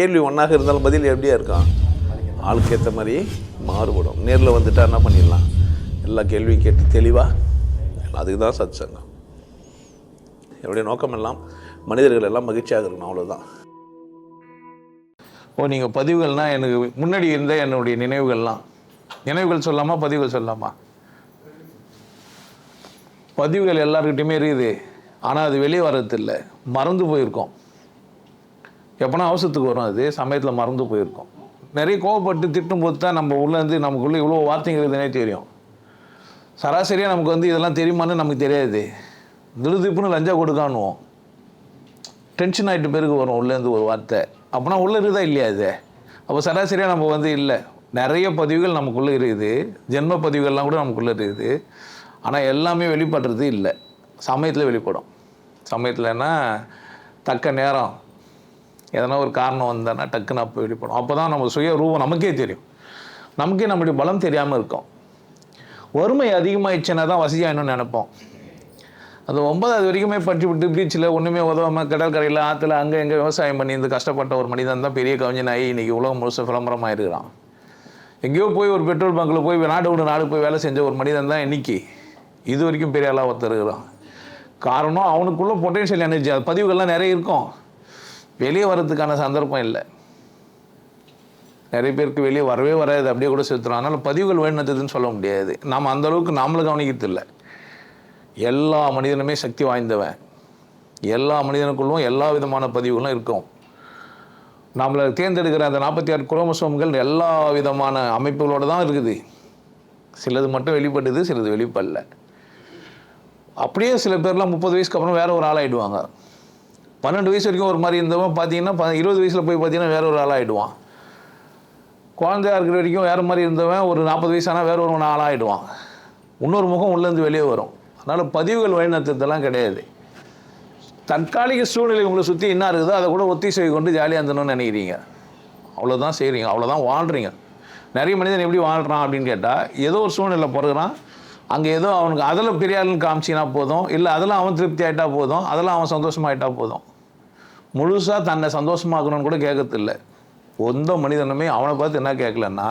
கேள்வி ஒன்றாக இருந்தாலும் பதில் எப்படியா இருக்கான் ஆளுக்கு ஏற்ற மாதிரி மாறுபடும். நேரில் வந்துட்டா என்ன பண்ணிடலாம்? எல்லா கேள்வியும் கேட்டு தெளிவாக அதுக்கு தான் சத் சங்கம் என்னுடைய நோக்கம் எல்லாம் மனிதர்கள் எல்லாம் மகிழ்ச்சியாக இருக்கணும் அவ்வளோதான் ஓ நீங்கள் பதிவுகள்னால் எனக்கு முன்னாடி இருந்த என்னுடைய நினைவுகள்லாம். நினைவுகள் சொல்லாமா பதிவுகள் சொல்லாமா? பதிவுகள் எல்லாருக்கிட்டையுமே இருக்குது. ஆனால் அது வெளியே வர்றதில்லை. மறந்து போயிருக்கோம். எப்போனா அவசரத்துக்கு வரும் அது. சமயத்தில் மறந்து போயிருக்கோம். நிறைய கோவப்பட்டு திட்டும் போது தான் நம்ம உள்ளேருந்து நமக்குள்ளே இவ்வளோ வார்த்தைங்கிறதுனே தெரியும். சராசரியாக நமக்கு வந்து இதெல்லாம் தெரியுமான்னு நமக்கு தெரியாது. திருதிப்புன்னு லஞ்சா கொடுக்கானுவோம் டென்ஷன் ஆகிட்டு பிறகு வரும் உள்ளேருந்து ஒரு வார்த்தை. அப்போனா உள்ளே இருக்குதா இல்லையா அது அப்போ சராசரியாக நம்ம வந்து இல்லை. நிறைய பதிவுகள் நமக்குள்ளே இருக்குது. ஜென்ம பதிவுகள்லாம் கூட நமக்குள்ளே இருக்குது. ஆனால் எல்லாமே வெளிப்படுறது இல்லை. சமயத்தில் வெளிப்படும். சமயத்தில்னா தக்க நேரம். எதனா ஒரு காரணம் வந்தேன்னா டக்குன்னு அப்போ வெளிப்படும். அப்போ தான் நம்ம சுய ரூபம் நமக்கே தெரியும். நமக்கே நம்முடைய பலம் தெரியாமல் இருக்கும். வறுமை அதிகமாகிடுச்சுன்னா தான் வசதியாகணும்னு நினைப்போம். அது ஒன்பதாவது வரைக்குமே பற்றி விட்டு பீச்சில் ஒன்றுமே உதவாமல் கடற்கரையில் ஆற்றுல அங்கே எங்கே விவசாயம் பண்ணி இருந்து கஷ்டப்பட்ட ஒரு மனிதன் தான் பெரிய கவிஞன் ஆகி இன்றைக்கி உலகம் முழுசு விளம்பரமாக இருக்கிறான். எங்கேயோ போய் ஒரு பெட்ரோல் பங்க்கில் போய் நாடு விட நாடு போய் வேலை செஞ்ச ஒரு மனிதன் தான் இன்றைக்கி இது வரைக்கும் பெரிய ஆளாக ஒருத்தர் இருக்கிறான். காரணம் அவனுக்குள்ள பொட்டென்ஷியல் எனர்ஜி அது பதிவுகள்லாம் நிறைய இருக்கும். வெளியே வர்றதுக்கான சந்தர்ப்பம் இல்லை. நிறைய பேருக்கு வெளியே வரவே வராது அப்படியே கூட செத்துறோம் அதனால் பதிவுகள் வேணுனதுன்னு சொல்ல முடியாது. நாம் அந்தளவுக்கு நாமளும் கவனிக்கிறது இல்லை. எல்லா மனிதனுமே சக்தி வாய்ந்தவன். எல்லா மனிதனுக்குள்ளும் எல்லா விதமான பதிவுகளும் இருக்கும். நம்மளை தேர்ந்தெடுக்கிற அந்த நாற்பத்தி ஆறு குரோமசோம்கள் எல்லா விதமான அமைப்புகளோடு தான் இருக்குது. சிலது மட்டும் வெளிப்படுது சிலது வெளிப்படல. அப்படியே சில பேர்லாம் முப்பது வயசுக்கு அப்புறம் வேறு ஒரு ஆளாகிடுவாங்க பன்னெண்டு வயசு வரைக்கும் ஒரு மாதிரி இருந்தவன் பார்த்தீங்கன்னா இருபது வயசில் போய் பார்த்தீங்கன்னா வேற ஒரு ஆளாகிடுவான் குழந்தையா இருக்கிற வரைக்கும் வேறு மாதிரி இருந்தவன் ஒரு நாற்பது வயசானால் வேற ஒரு ஆளாகிடுவான் இன்னொரு முகம் உள்ளேருந்து வெளியே வரும். அதனால் பதிவுகள் வழிநடத்துறதெல்லாம் கிடையாது. தற்காலிக சூழ்நிலை உங்களை சுற்றி என்ன இருக்குதோ அதை கூட ஒத்திசை கொண்டு ஜாலியாக இருந்தணும்னு நினைக்கிறீங்க. அவ்வளோதான் செய்கிறீங்க அவ்வளோதான் வாழ்கிறீங்க நிறைய மனிதன் எப்படி வாழ்கிறான் அப்படின்னு கேட்டால் ஏதோ ஒரு சூழ்நிலை பிறகுறான். அங்கே ஏதோ அவனுக்கு அதில் பெரிய ஆளுன்னு காமிச்சினா போதும். இல்லை அதெல்லாம் அவன் திருப்தி ஆகிட்டா போதும். அதெல்லாம் அவன் சந்தோஷமாகிட்டா போதும். முழுசாக தன்னை சந்தோஷமாக்கணும்னு கூட கேட்கறதில்ல எந்த மனிதனுமே அவனை பார்த்து என்ன கேட்கலன்னா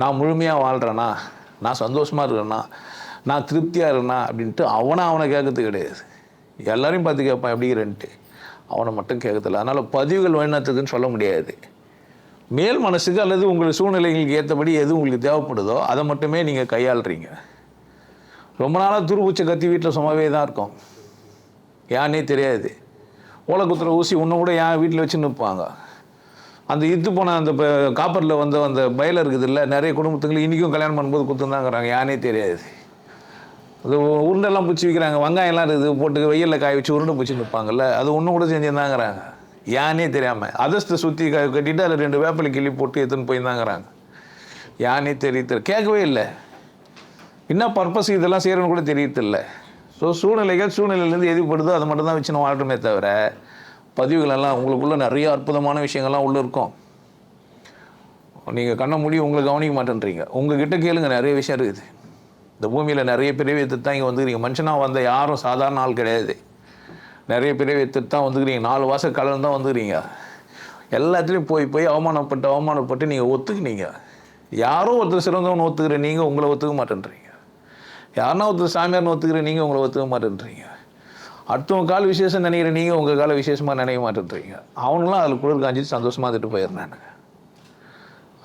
நான் முழுமையாக வாழ்கிறேனா நான் சந்தோஷமாக இருக்கிறேனா? நான் திருப்தியாக இருக்கேனா அப்படின்ட்டு அவனை அவனை கேட்கறது கிடையாது. எல்லாரையும் பார்த்து கேட்பான் எப்படிங்கிறன்ட்டு அவனை மட்டும் கேட்கறதில்ல அதனால் பதிவுகள் வழிநடத்துதுன்னு சொல்ல முடியாது. மேல் மனசுக்கு அல்லது உங்கள் சூழ்நிலைகளுக்கு ஏற்றபடி எது உங்களுக்கு தேவைப்படுதோ அதை மட்டுமே நீங்கள் கையாளுறீங்க. ரொம்ப நாளாக துருபூச்சை கத்தி வீட்டில் சும்மாவே தான் இருக்கும். யானே தெரியாது. ஓலை குத்துற ஊசி ஒன்று கூட என் வீட்டில் வச்சு நிற்பாங்க அந்த இத்து போன அந்த காப்பரில் வந்த அந்த பயல இருக்குது இல்லை நிறைய குடும்பத்துக்கு இன்றைக்கும் கல்யாணம் பண்ணும்போது குத்துந்தாங்கிறாங்க யானே தெரியாது. அது உருண்டெல்லாம் பிடிச்சி விற்கிறாங்க வெங்காயம்லாம் இருக்குது போட்டு வெயிலில் காய வச்சு உருண்டை பிடிச்சி நிற்பாங்கல்ல அது ஒன்றும் கூட செஞ்சுருந்தாங்கிறாங்க. யானே தெரியாமல் அதஸ்தை சுற்றி க கட்டிட்டு அதில் ரெண்டு வேப்பிலை கிள்ளி போட்டு எடுத்துன்னு போயிருந்தாங்கிறாங்க. யானே தெரியல கேட்கவே இல்லை. என்ன பர்பஸ் இதெல்லாம் செய்கிறேன்னு கூட தெரியறதில்ல ஸோ சூழ்நிலைகள் சூழ்நிலையிலேருந்து எது படுதோ அதை மட்டும் தான் வச்சு நம்ம வாழ்றோமே தவிர பதிவுகள் எல்லாம் உங்களுக்குள்ள நிறைய அற்புதமான விஷயங்கள்லாம் உள்ளே இருக்கும். நீங்கள் கண்ண மூடி உங்களை கவனிக்க மாட்டேன்றீங்க. உங்ககிட்ட கேளுங்க நிறைய விஷயம் இருக்குது. இந்த பூமியில் நிறைய பிறவி எடுத்து தான் இங்கே வந்துக்கிறீங்க. மனுஷனாக வந்த யாரும் சாதாரண ஆள் கிடையாது. நிறைய பிறவி தான் வந்துக்கிறீங்க. நாலு வாசம் கலந்து தான் வந்துக்கிறீங்க. எல்லாத்துலேயும் போய் போய் அவமானப்பட்டு அவமானப்பட்டு நீங்கள் ஒத்துக்கினீங்க. யாரோ ஒருத்தர் சிறந்தவன் ஒத்துக்கிற நீங்கள் உங்களை ஒத்துக்க மாட்டேன்றீங்க. யாருன்னா ஒருத்தர் சாமியார்னு ஒத்துக்கிறேன் நீங்கள் உங்களை ஒத்துக்க மாட்டேன்றீங்க. அடுத்தவங்க கால விசேஷம் நினைக்கிற நீங்கள் உங்கள் கால விசேஷமாக நினைக்க மாட்டேன்றீங்க. அவனுங்களாம் அதில் குளிர் காஞ்சிட்டு சந்தோஷமாக இருந்துட்டு போயிடுறேன்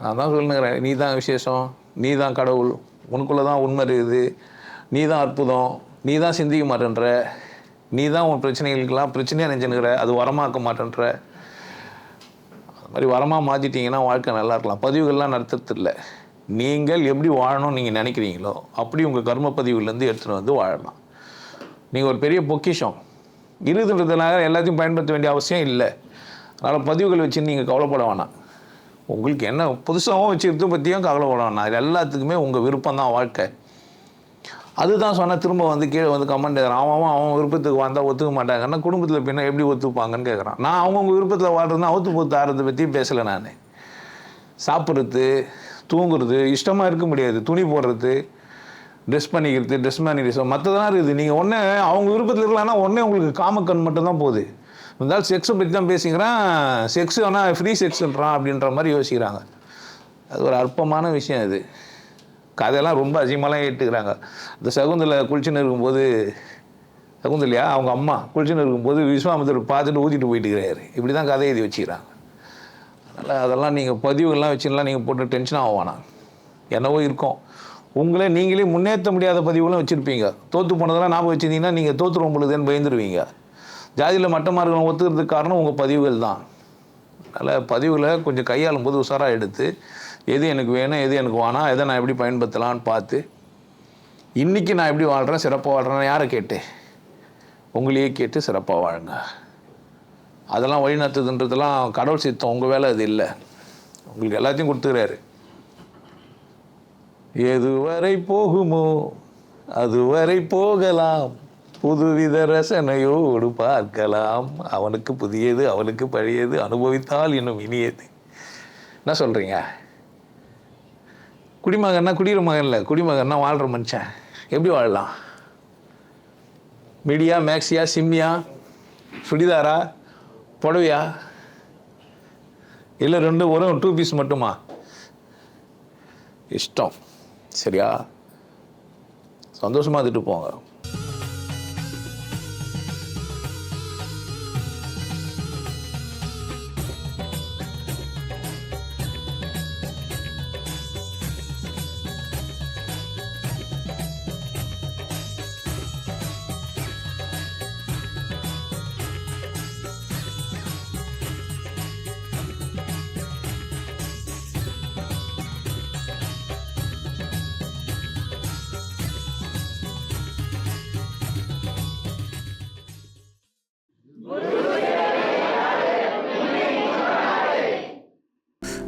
நான் தான் சொல்லுங்கிறேன் நீ தான் விசேஷம் நீ தான் கடவுள் உனக்குள்ளே தான் உண்மை இருக்குது நீ தான் அற்புதம் நீ தான் சிந்திக்க மாட்டேன்ற நீ தான் உன் பிரச்சனைகளுக்கெல்லாம் பிரச்சனையாக நினச்சினுக்கிற அது வரமாக்க மாட்டேன்ற. அது மாதிரி வரமாக மாற்றிட்டீங்கன்னா வாழ்க்கை நல்லா இருக்கலாம். பதிவுகள்லாம் நடத்துறது இல்லை நீங்கள் எப்படி வாழணும்னு நீங்கள் நினைக்கிறீங்களோ அப்படி உங்கள் கர்ம பதிவுலேருந்து எடுத்துகிட்டு வந்து வாழலாம். நீங்கள் ஒரு பெரிய பொக்கிஷம். இருதுன்றதுனால எல்லாத்தையும் பயன்படுத்த வேண்டிய அவசியம் இல்லை. அதனால் பதிவுகள் வச்சு நீங்கள் கவலைப்பட வேணாம். உங்களுக்கு என்ன புதுசாகவும் வச்சுக்கிறது பற்றியும் கவலைப்பட வேணாம். அது எல்லாத்துக்குமே உங்கள் விருப்பம் தான் வாழ்க்கை. அதுதான் சொன்னால் திரும்ப வந்து கீழே வந்து கமெண்ட் கேட்குறான் அவன் அவன் அவன் விருப்பத்துக்கு வந்தால் ஒத்துக்க மாட்டாங்கன்னா குடும்பத்தில் பின்ன எப்படி ஒத்துப்பாங்கன்னு கேட்குறான் நான் அவங்கவுங்க விருப்பத்தில் வாழ்றதுனா அவுத்து போத்து ஆடுறதை பற்றி பேசலை நான். சாப்பிட்றது தூங்குறது இஷ்டமாக இருக்க முடியாது. துணி போடுறது ட்ரெஸ் பண்ணிக்கிறது ட்ரெஸ் பண்ணிக்கிறது மற்றதெல்லாம் இருக்குது. நீங்கள் ஒன்றே அவங்க விருப்பத்தில் இருக்கலாம்னா ஒன்றே உங்களுக்கு காமக்கண் மட்டும்தான் போகுது. இருந்தாலும் செக்ஸை பற்றி தான் பேசிக்கிறான். செக்ஸ் ஆனால் ஃப்ரீ செக்ஸ்ன்றான் அப்படின்ற மாதிரி யோசிக்கிறாங்க. அது ஒரு அற்பமான விஷயம் அது. கதையெல்லாம் ரொம்ப அசிங்கமாலாம் ஏற்றுக்கிறாங்க. இந்த சகுந்தலை குளிச்சுன்னு இருக்கும்போது சகுந்தலையா அவங்க அம்மா குளிச்சுன்னு இருக்கும்போது விஸ்வாமித்திரர் பார்த்துட்டு ஊற்றிட்டு போயிட்டு இருக்கிறாரு. இப்படி தான் கதை எழுதி வச்சுக்கிறாங்க. இல்லை அதெல்லாம் நீங்கள் பதிவுகள்லாம் வச்சுலாம் நீங்கள் போட்டு டென்ஷன் ஆகுவானா என்னவோ இருக்கும். உங்களே நீங்களே முன்னேற்ற முடியாத பதிவுகளும் வச்சுருப்பீங்க. தோற்று போனதெல்லாம் ஞாபகம் வச்சுருந்தீங்கன்னா நீங்கள் தோற்றுருவோம் பொழுதுன்னு பயந்துருவீங்க. ஜாதியில் மட்டமாக இருக்கணும் ஒத்துக்கிறதுக்கு காரணம் உங்கள் பதிவுகள் தான். அதனால் பதிவுகளை கொஞ்சம் கையாளும் போது உஷாராக எடுத்து எது எனக்கு வேணும் எது எனக்கு வேணாம் எதை நான் எப்படி பயன்படுத்தலாம்னு பார்த்து இன்றைக்கி நான் எப்படி வாழ்கிறேன் சிறப்பாக வாழ்கிறேன்னு யாரை கேட்டு உங்களையே கேட்டு சிறப்பாக வாழுங்க. அதெல்லாம் வழிநடத்துதுன்றதெல்லாம் கடவுள் சித்தம் உங்கள் வேலை அது இல்லை. உங்களுக்கு எல்லாத்தையும் கொடுத்துக்கிறாரு. எதுவரை போகுமோ அதுவரை போகலாம். புதுவித ரசனையோடு பார்க்கலாம். அவனுக்கு புதியது அவனுக்கு பழையது அனுபவித்தால் இன்னும் இனியது. என்ன சொல்கிறீங்க குடிமகன்னா குடிகிற மகன் இல்லை. குடிமகன்னா வாழ்கிற மனுஷன். எப்படி வாழலாம்? மீடியா மேக்ஸியா சிம்மியா? சுடிதாரா? புடவையா? இல்லை ரெண்டு வரும் டூ பீஸ் மட்டுமா? இஷ்டம். சரியா? சந்தோஷமாக இருந்துட்டு போங்க.